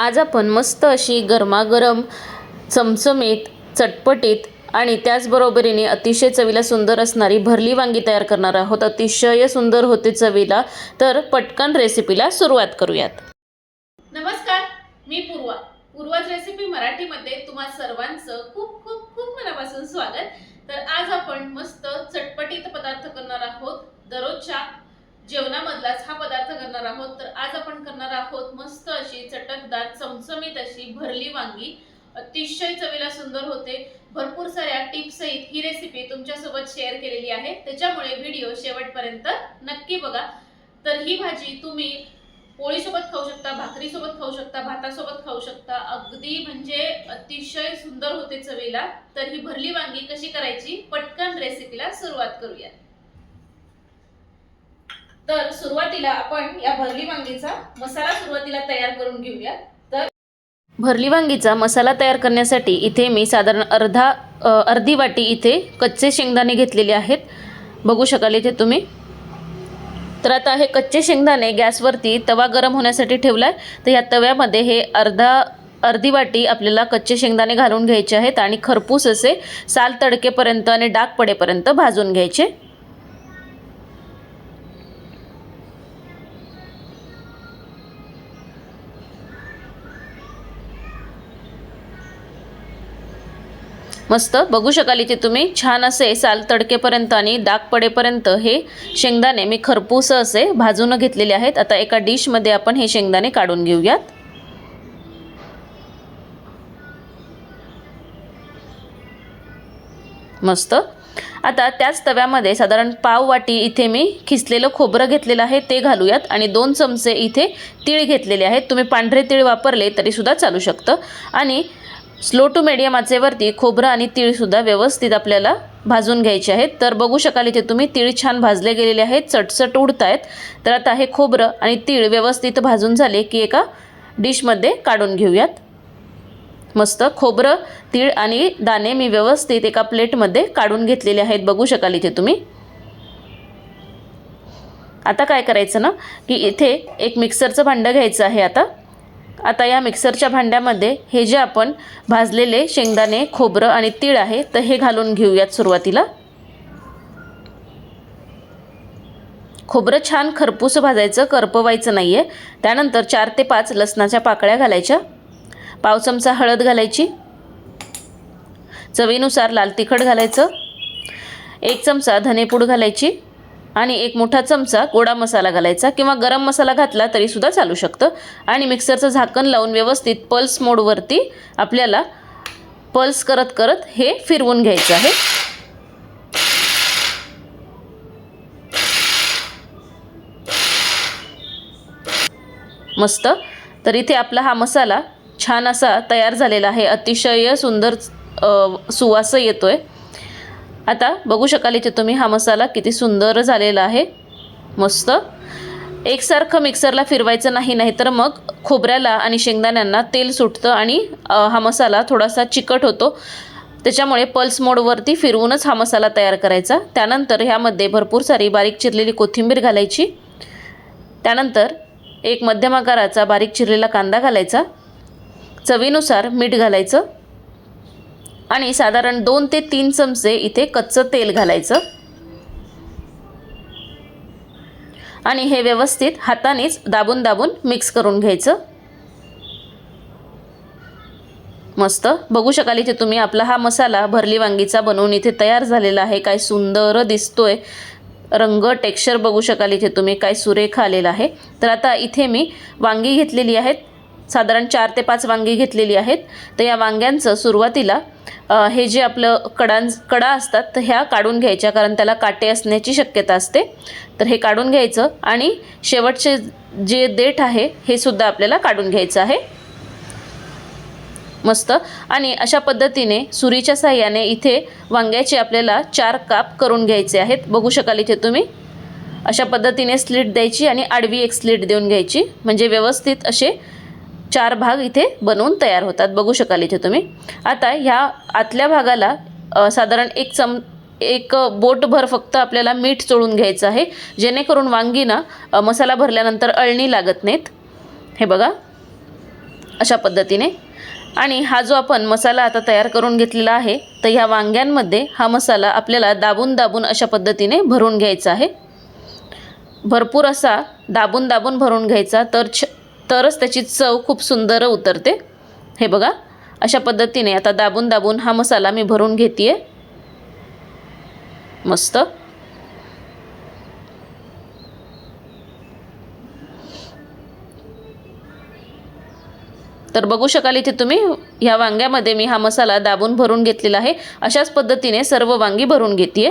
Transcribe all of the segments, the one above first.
आज आपण मस्त अशी गरमागरम चमचमीत चटपटीत आणि त्याचबरोबरीने अतिशय चवीला सुंदर असणारी भरली वांगी तयार करणार आहोत. अतिशय सुंदर होते चवीला. तर पटकन रेसिपीला सुरुवात करूयात. नमस्कार मी पूर्वा. पूर्वाज रेसिपी मराठीमध्ये तुम्हा सर्वांचं खूप खूप खूप मनापासून स्वागत. तर आज आपण मस्त चटपटीत पदार्थ करणार आहोत. दररोजच्या जेवणामधलाच हा पदार्थ करणार आहोत. तर आज आपण करणार आहोत मस्त अशी चटकदार चमचमीत अशी भरली वांगी. अतिशय चवीला सुंदर होते. भरपूर साऱ्या टिप्स सहित ही रेसिपी तुमच्यासोबत शेअर केलेली आहे. त्याच्यामुळे व्हिडिओ शेवटपर्यंत नक्की बघा. तर ही भाजी तुम्ही पोळीसोबत खाऊ शकता भाकरीसोबत खाऊ शकता भातासोबत खाऊ शकता. अगदी म्हणजे अतिशय सुंदर होते चवीला. तर ही भरली वांगी कशी करायची? पटकन रेसिपीला सुरुवात करूया तर सुरुवातीला आपण या भरली वांगीचा मसाला सुरुवातीला तयार करून घेऊया. तर भरली वांगीचा मसाला तयार करण्यासाठी इथे मी साधारण अर्धा अर्धी वाटी इथे कच्चे शेंगदाणे घेतलेले आहेत. बघू शकाल इथे तुम्ही. तर आता हे कच्चे शेंगदाणे गॅसवरती तवा गरम होण्यासाठी ठेवला आहे तर या तव्यामध्ये हे अर्धा अर्धी वाटी आपल्याला कच्चे शेंगदाणे घालून घ्यायचे आहेत आणि खरपूस असे साल तडकेपर्यंत आणि डाग पडेपर्यंत भाजून घ्यायचे. मस्त. बघू शकाल इथे तुम्ही. छान असे साल तडकेपर्यंत आणि डाग पडेपर्यंत हे शेंगदाणे मी खरपूस असे भाजून घेतलेले आहेत. आता एका डिशमध्ये आपण हे शेंगदाणे काढून घेऊयात. मस्त. आता त्याच तव्यामध्ये साधारण पाव वाटी इथे मी खिसलेलं खोबरं घेतलेलं आहे ते घालूयात. आणि दोन चमचे इथे तीळ घेतलेले आहेत. तुम्ही पांढरे तीळ वापरले तरीसुद्धा चालू शकतं. आणि स्लो टू मीडियम आचेवरती खोबरं आणि तीळसुद्धा व्यवस्थित आपल्याला भाजून घ्यायचे आहेत. तर बघू शकाल इथे तुम्ही तीळ छान भाजले गेलेले आहेत चटचट उडत आहेत तर आता हे खोबरं आणि तीळ व्यवस्थित भाजून झाले की एका डिशमध्ये काढून घेऊयात. मस्त खोबरं तीळ आणि दाणे मी व्यवस्थित एका प्लेटमध्ये काढून घेतलेले आहेत. बघू शकाल इथे तुम्ही. आता काय करायचं ना की इथे एक मिक्सरचं भांडं घ्यायचं आहे आता. आता या मिक्सरच्या भांड्यामध्ये हे जे आपण भाजलेले शेंगदाणे खोबरं आणि तीळ आहे तर हे घालून घेऊयात सुरुवातीला. खोबरं छान खरपूस भाजायचं करपवायचं नाही आहे त्यानंतर चार ते पाच लसणाच्या पाकळ्या घालायच्या. पाव चमचा हळद घालायची. चवीनुसार लाल तिखट घालायचं. एक चमचा धनेपूड घालायची. आणि एक मोठा चमचा गोडा मसाला घालायचा किंवा गरम मसाला घातला तरीसुद्धा चालू शकतं. आणि मिक्सरचं झाकण लावून व्यवस्थित पल्स मोडवरती आपल्याला पल्स करत करत हे फिरवून घ्यायचं आहे. मस्त. तर इथे आपला हा मसाला छान असा तयार झालेला आहे. अतिशय सुंदर सुवास येतो आहे आता बघू शकाल इथे तुम्ही हा मसाला किती सुंदर झालेला आहे. मस्त. एकसारखं मिक्सरला फिरवायचं नाही नाही तर मग खोबऱ्याला आणि शेंगदाण्यांना तेल सुटतं आणि हा मसाला थोडासा चिकट होतो. त्याच्यामुळे पल्स मोडवरती फिरवूनच हा मसाला तयार करायचा. त्यानंतर ह्यामध्ये भरपूर सारी बारीक चिरलेली कोथिंबीर घालायची. त्यानंतर एक मध्यम आकाराचा बारीक चिरलेला कांदा घालायचा. चवीनुसार मीठ घालायचं. आणि साधारण दोन ते तीन चमचे इथे कच्चं तेल घालायचं. आणि हे व्यवस्थित हातानेच दाबून दाबून मिक्स करून घ्यायचं. मस्त. बघू शकाल इथे तुम्ही आपला हा मसाला भरली वांगीचा बनवून इथे तयार झालेला आहे. काय सुंदर दिसतोय. रंग टेक्स्चर बघू शकाल इथे तुम्ही काय सुरेख आलेला आहे. तर आता इथे मी वांगी घेतलेली आहेत. साधारण चार ते पाच वांगी घेतलेली आहेत. तर या वांग्यांचं सुरुवातीला हे जे आपलं कडां कडा असतात तर ह्या काढून घ्यायच्या कारण त्याला काटे असण्याची शक्यता असते. तर हे काढून घ्यायचं आणि शेवटचे जे देठ आहे हे सुद्धा आपल्याला काढून घ्यायचं आहे. मस्त. आणि अशा पद्धतीने सुरीच्या साह्याने इथे वांग्याचे आपल्याला चार काप करून घ्यायचे आहेत. बघू शकाल इथे तुम्ही. अशा पद्धतीने स्लिट द्यायची आणि आडवी एक स्लिट देऊन घ्यायची. म्हणजे व्यवस्थित असे चार भाग इथे बनवून तयार होतात. बघू शकाल इथे तुम्ही. आता ह्या आतल्या भागाला साधारण एक चम एक बोटभर फक्त आपल्याला मीठ चोळून घ्यायचं आहे. जेणेकरून वांगी ना मसाला भरल्यानंतर अळणी लागत नाहीत. हे बघा. अशा पद्धतीने. आणि हा जो आपण मसाला आता तयार करून घेतलेला आहे तर ह्या वांग्यांमध्ये हा मसाला आपल्याला दाबून दाबून अशा पद्धतीने भरून घ्यायचा आहे. भरपूर असा दाबून दाबून भरून घ्यायचा तर छ तरच त्याची चव खूप सुंदर उतरते. हे बघा अशा पद्धतीने आता दाबून दाबून हा मसाला मी भरून घेते मस्त. तर बघू शकाल इथे तुम्ही ह्या वांग्यामध्ये मी हा मसाला दाबून भरून घेतलेला आहे. अशाच पद्धतीने सर्व वांगी भरून घेते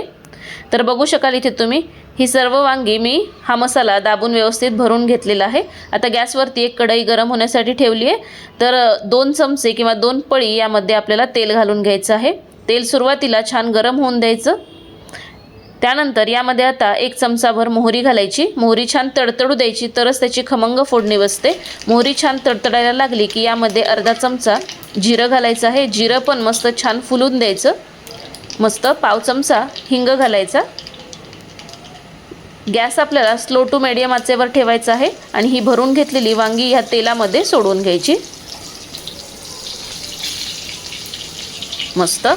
तर बघू शकाल इथे तुम्ही ही सर्व वांगी मी हा मसाला दाबून व्यवस्थित भरून घेतलेला आहे. आता गॅसवरती एक कढई गरम होण्यासाठी ठेवली आहे. तर दोन चमचे किंवा दोन पळी यामध्ये आपल्याला तेल घालून घ्यायचं आहे. तेल सुरुवातीला छान गरम होऊन द्यायचं. त्यानंतर यामध्ये आता एक चमचाभर मोहरी घालायची. मोहरी छान तडतडू द्यायची तरच त्याची खमंग फोडणी बसते. मोहरी छान तडतडायला लागली की यामध्ये अर्धा चमचा जिरं घालायचं आहे. जिरं पण मस्त छान फुलून द्यायचं. मस्त पाव चमचा हिंग घालायचा. गॅस आपल्याला स्लो टू मीडियम आचेवर ठेवायचा आहे आणि ही भरून घेतलेली वांगी ह्या तेलामध्ये सोडून घ्यायची. मस्त.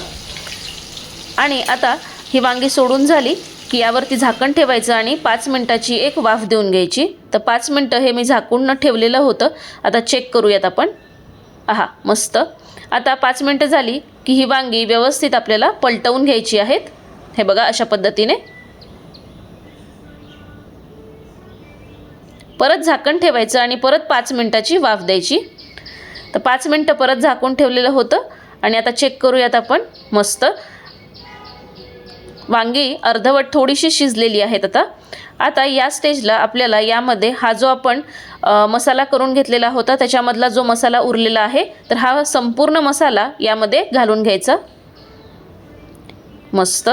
आणि आता ही वांगी सोडून झाली की यावरती झाकण ठेवायचं आणि पाच मिनटाची एक वाफ देऊन घ्यायची. तर पाच मिनटं हे मी झाकून न ठेवलेलं होतं. आता चेक करूयात आपण. आहा मस्त. आता पाच मिनटं झाली की ही वांगी व्यवस्थित आपल्याला पलटवून घ्यायची आहेत. हे बघा अशा पद्धतीने. परत झाकण ठेवायचं आणि परत पाच मिनटाची वाफ द्यायची. तर पाच मिनटं परत झाकून ठेवलेलं होतं आणि आता चेक करूयात आपण. मस्त. वांगी अर्धवट थोडीशी शिजलेली आहेत आता. आता या स्टेजला आपल्याला यामध्ये हा जो आपण मसाला करून घेतलेला होता त्याच्यामधला जो मसाला उरलेला आहे तर हा संपूर्ण मसाला यामध्ये घालून घ्यायचा. मस्त.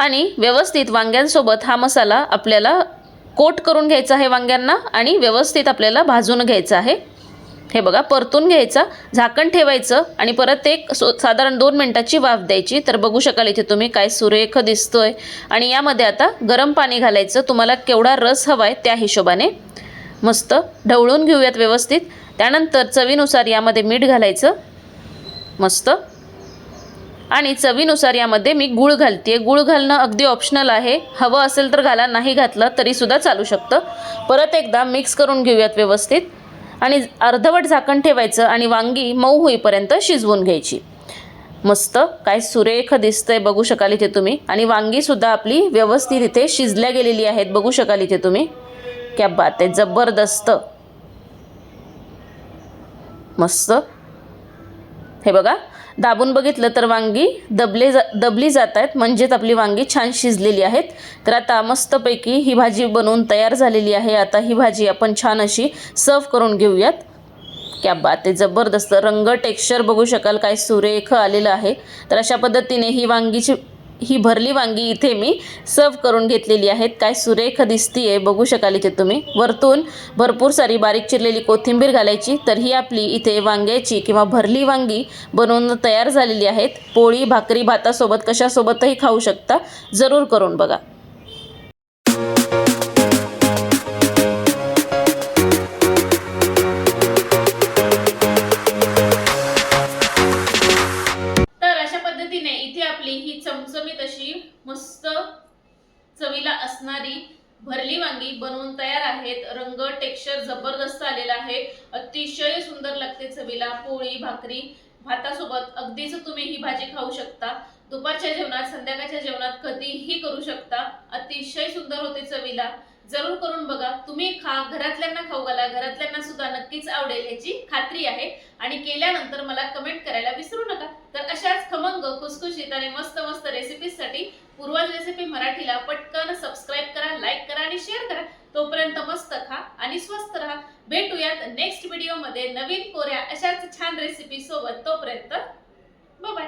आणि व्यवस्थित वांग्यांसोबत हा मसाला आपल्याला कोट करून घ्यायचा आहे वांग्यांना आणि व्यवस्थित आपल्याला भाजून घ्यायचं आहे. हे बघा परतून घ्यायचा झाकण ठेवायचं आणि परत एक सो साधारण दोन मिनटाची वाफ द्यायची. तर बघू शकाल इथे तुम्ही काय सुरेख दिसतोय. आणि यामध्ये आता गरम पाणी घालायचं. तुम्हाला केवढा रस हवा आहे त्या हिशोबाने. मस्त ढवळून घेऊयात व्यवस्थित. त्यानंतर चवीनुसार यामध्ये मीठ घालायचं. मस्त. आणि चवीनुसार यामध्ये मी गूळ घालते गूळ घालणं अगदी ऑप्शनल आहे. हवं असेल तर घाला नाही घातलं तरीसुद्धा चालू शकतं. परत एकदा मिक्स करून घेऊयात व्यवस्थित. आणि अर्धवट झाकण ठेवायचं आणि वांगी मऊ होईपर्यंत शिजवून घ्यायची. मस्त काय सुरेख दिसतंय बघू शकाल इथे तुम्ही. आणि वांगीसुद्धा आपली व्यवस्थित इथे शिजल्या गेलेली आहेत बघू शकाल इथे तुम्ही. क्या बात आहे जबरदस्त. मस्त. हे बघा दाबून बघितलं तर वांगी दबले जा दबली जात आहेत. म्हणजेच आपली वांगी छान शिजलेली आहेत. तर आता मस्तपैकी ही भाजी बनवून तयार झालेली आहे. आता ही भाजी आपण छान अशी सर्व करून घेऊयात. क्या बात आहे जबरदस्त रंग टेक्स्चर बघू शकाल काय सुरेख आलेलं आहे. तर अशा पद्धतीने ही वांगीची ही भरली वांगी इथे मी सर्व करून घेतलेली आहेत. काय सुरेख दिसतीये बघू शकाल इथे तुम्ही. वरतून भरपूर सारी बारीक चिरलेली कोथिंबीर घालायची तर ही आपली इथे वांग्याची किंवा भरली वांगी बनवून तयार झालेली आहेत. पोळी भाकरी भातासोबत कशासोबतही खाऊ शकता. जरूर करून बघा. मस्त आलेला आहे. अतिशय सुंदर लागते चवीला पोळी भाकरी. भातासोबत अगदीच तुम्ही ही भाजी खाऊ शकता. दुपारच्या जेवणात संध्याकाळच्या जेवणात कधीही करू शकता. अतिशय सुंदर होते चवीला. जरूर करून बघा. तुम्ही खा घरातल्यांना खाऊ घाला. घरातल्यांना सुद्धा नक्कीच आवडेल याची खात्री आहे. आणि केल्यानंतर मला कमेंट करायला विसरू नका. तर अशाच खमंग खुसखुशीत आणि मस्त मस्त रेसिपीजसाठी पूर्वज रेसिपी मराठीला पटकन सबस्क्राईब करा लाईक करा आणि शेअर करा. तोपर्यंत मस्त खा आणि स्वस्त राहा. भेटूयात नेक्स्ट व्हिडिओमध्ये नवीन कोऱ्या अशाच छान रेसिपी सोबत. तोपर्यंत बाय